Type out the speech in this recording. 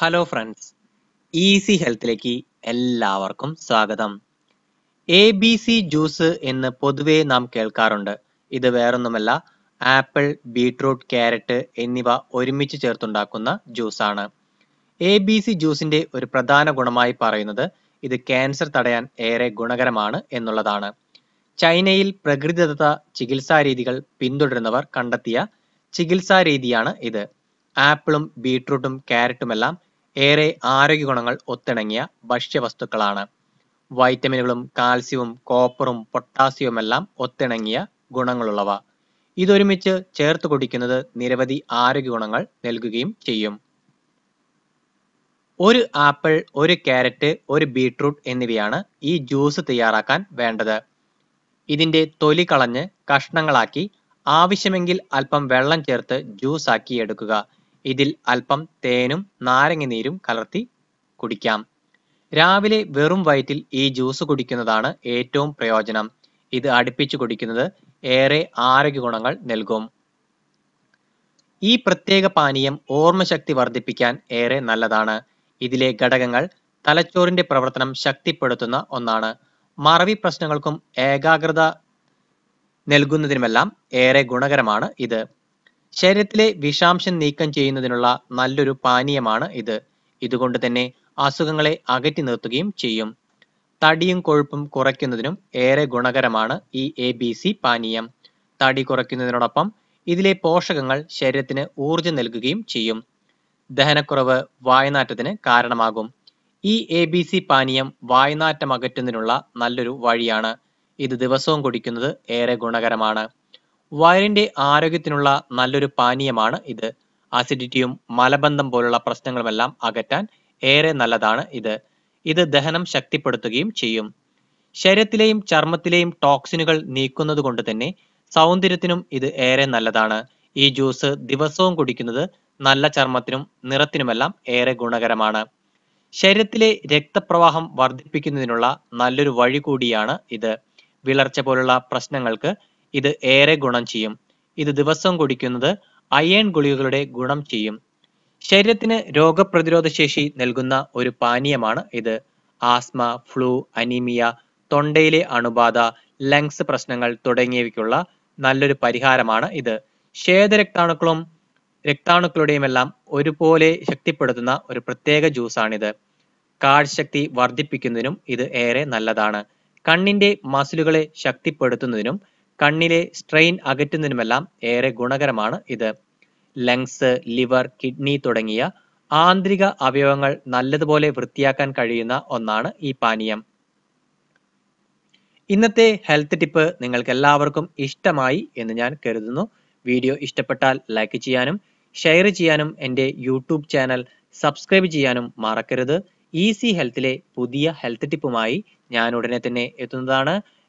Hello friends easy ഹെൽത്തിലേക്ക് എല്ലാവർക്കും സ്വാഗതം. A B C juice എന്ന് പൊതുവെ നാം കേൾക്കാറുണ്ട്. ഇത് വേറൊന്നുമല്ല ആപ്പിൾ ബീട്രൂട്ട് ക്യാരറ്റ് എന്നിവ ഒരുമിച്ച് ചേർത്തുണ്ടാക്കുന്ന ജ്യൂസാണ് എ ബി സി ജ്യൂസിന്റെ ഒരു പ്രധാന ഗുണമായി പറയുന്നത് ഇത് ക്യാൻസർ തടയാൻ ഏറെ ഗുണകരമാണ് എന്നുള്ളതാണ്. ചൈനയിൽ പ്രകൃതിദത്ത ചികിത്സാ രീതികൾ പിന്തുടരുന്നവർ കണ്ടെത്തിയ ചികിത്സാ രീതിയാണ് ഇത്. ആപ്പിളും ബീട്രൂട്ടും ക്യാരറ്റുമെല്ലാം ഏറെ ആരോഗ്യ ഗുണങ്ങൾ ഒത്തിണങ്ങിയ ഭക്ഷ്യവസ്തുക്കളാണ്. വൈറ്റമിനുകളും കാൽസ്യവും കോപ്പറും പൊട്ടാസ്യവും എല്ലാം ഒത്തിണങ്ങിയ ഗുണങ്ങളുള്ളവ. ഇതൊരുമിച്ച് ചേർത്ത് കുടിക്കുന്നത് നിരവധി ആരോഗ്യ ഗുണങ്ങൾ നൽകുകയും ചെയ്യും. ഒരു ആപ്പിൾ ഒരു കാരറ്റ്, ഒരു ബീറ്റ്റൂട്ട് എന്നിവയാണ് ഈ ജ്യൂസ് തയ്യാറാക്കാൻ വേണ്ടത്. ഇതിന്റെ തൊലി കളഞ്ഞ് കഷ്ണങ്ങളാക്കി ആവശ്യമെങ്കിൽ അല്പം വെള്ളം ചേർത്ത് ജ്യൂസ് ആക്കി എടുക്കുക. ഇതിൽ അല്പം തേനും നാരങ്ങനീരും കലർത്തി കുടിക്കാം. രാവിലെ വെറും വയറ്റിൽ ഈ ജ്യൂസ് കുടിക്കുന്നതാണ് ഏറ്റവും പ്രയോജനം. ഇത് അടുപ്പിച്ചു കുടിക്കുന്നത് ഏറെ ആരോഗ്യ ഗുണങ്ങൾ നൽകും. ഈ പ്രത്യേക പാനീയം ഓർമ്മശക്തി വർദ്ധിപ്പിക്കാൻ ഏറെ നല്ലതാണ്. ഇതിലെ ഘടകങ്ങൾ തലച്ചോറിന്റെ പ്രവർത്തനം ശക്തിപ്പെടുത്തുന്ന ഒന്നാണ്. മറവി പ്രശ്നങ്ങൾക്കും ഏകാഗ്രത നൽകുന്നതിനുമെല്ലാം ഏറെ ഗുണകരമാണ് ഇത്. ശരീരത്തിലെ വിഷാംശം നീക്കം ചെയ്യുന്നതിനുള്ള നല്ലൊരു പാനീയമാണ് ഇത്. ഇതുകൊണ്ട് തന്നെ അസുഖങ്ങളെ അകറ്റി നിർത്തുകയും ചെയ്യും. തടിയും കൊഴുപ്പും കുറയ്ക്കുന്നതിനും ഏറെ ഗുണകരമാണ് ഈ എ ബി സി പാനീയം. തടി കുറയ്ക്കുന്നതിനോടൊപ്പം ഇതിലെ പോഷകങ്ങൾ ശരീരത്തിന് ഊർജം നൽകുകയും ചെയ്യും. ദഹനക്കുറവ് വായനാറ്റത്തിന് കാരണമാകും. ഈ എ ബി സി പാനീയം വായനാറ്റം അകറ്റുന്നതിനുള്ള നല്ലൊരു വഴിയാണ്. ഇത് ദിവസവും കുടിക്കുന്നത് ഏറെ ഗുണകരമാണ്. വയറിന്റെ ആരോഗ്യത്തിനുള്ള നല്ലൊരു പാനീയമാണ് ഇത്. അസിഡിറ്റിയും മലബന്ധം പോലുള്ള പ്രശ്നങ്ങളുമെല്ലാം അകറ്റാൻ ഏറെ നല്ലതാണ് ഇത്. ഇത് ദഹനം ശക്തിപ്പെടുത്തുകയും ചെയ്യും. ശരീരത്തിലെയും ചർമ്മത്തിലെയും ടോക്സിനുകൾ നീക്കുന്നത് കൊണ്ട് തന്നെ സൗന്ദര്യത്തിനും ഇത് ഏറെ നല്ലതാണ്. ഈ ജ്യൂസ് ദിവസവും കുടിക്കുന്നത് നല്ല ചർമ്മത്തിനും നിറത്തിനുമെല്ലാം ഏറെ ഗുണകരമാണ്. ശരീരത്തിലെ രക്തപ്രവാഹം വർദ്ധിപ്പിക്കുന്നതിനുള്ള നല്ലൊരു വഴി കൂടിയാണ് ഇത്. വിളർച്ച പോലുള്ള പ്രശ്നങ്ങൾക്ക് ഇത് ഏറെ ഗുണം ചെയ്യും. ഇത് ദിവസം കുടിക്കുന്നത് അയേൺ ഗുളികകളുടെ ഗുണം ചെയ്യും. ശരീരത്തിന് രോഗപ്രതിരോധ ശേഷി നൽകുന്ന ഒരു പാനീയമാണ് ഇത്. ആസ്മ ഫ്ലൂ അനീമിയ തൊണ്ടയിലെ അണുബാധ ലങ്സ് പ്രശ്നങ്ങൾ തുടങ്ങിയവയ്ക്കുള്ള നല്ലൊരു പരിഹാരമാണ് ഇത്. ശ്വേതരക്താണുക്കളും രക്താണുക്കളുടെയും എല്ലാം ഒരുപോലെ ശക്തിപ്പെടുത്തുന്ന ഒരു പ്രത്യേക ജ്യൂസാണിത്. കാഴ്ചശക്തി വർദ്ധിപ്പിക്കുന്നതിനും ഇത് ഏറെ നല്ലതാണ്. കണ്ണിന്റെ മസിലുകളെ ശക്തിപ്പെടുത്തുന്നതിനും കണ്ണിലെ സ്ട്രെയിൻ അകറ്റുന്നതിനുമെല്ലാം ഏറെ ഗുണകരമാണ് ഇത്. ലങ്സ് ലിവർ കിഡ്നി തുടങ്ങിയ ആന്തരിക അവയവങ്ങൾ നല്ലതുപോലെ വൃത്തിയാക്കാൻ കഴിയുന്ന ഒന്നാണ് ഈ പാനീയം. ഇന്നത്തെ ഹെൽത്ത് ടിപ്പ് നിങ്ങൾക്ക് എല്ലാവർക്കും ഇഷ്ടമായി എന്ന് ഞാൻ കരുതുന്നു. വീഡിയോ ഇഷ്ടപ്പെട്ടാൽ ലൈക്ക് ചെയ്യാനും ഷെയർ ചെയ്യാനും എന്റെ യൂട്യൂബ് ചാനൽ സബ്സ്ക്രൈബ് ചെയ്യാനും മറക്കരുത്. ഈസി ഹെൽത്തിലെ പുതിയ ഹെൽത്ത് ടിപ്പുമായി ഞാൻ ഉടനെ തന്നെ എത്തുന്നതാണ്.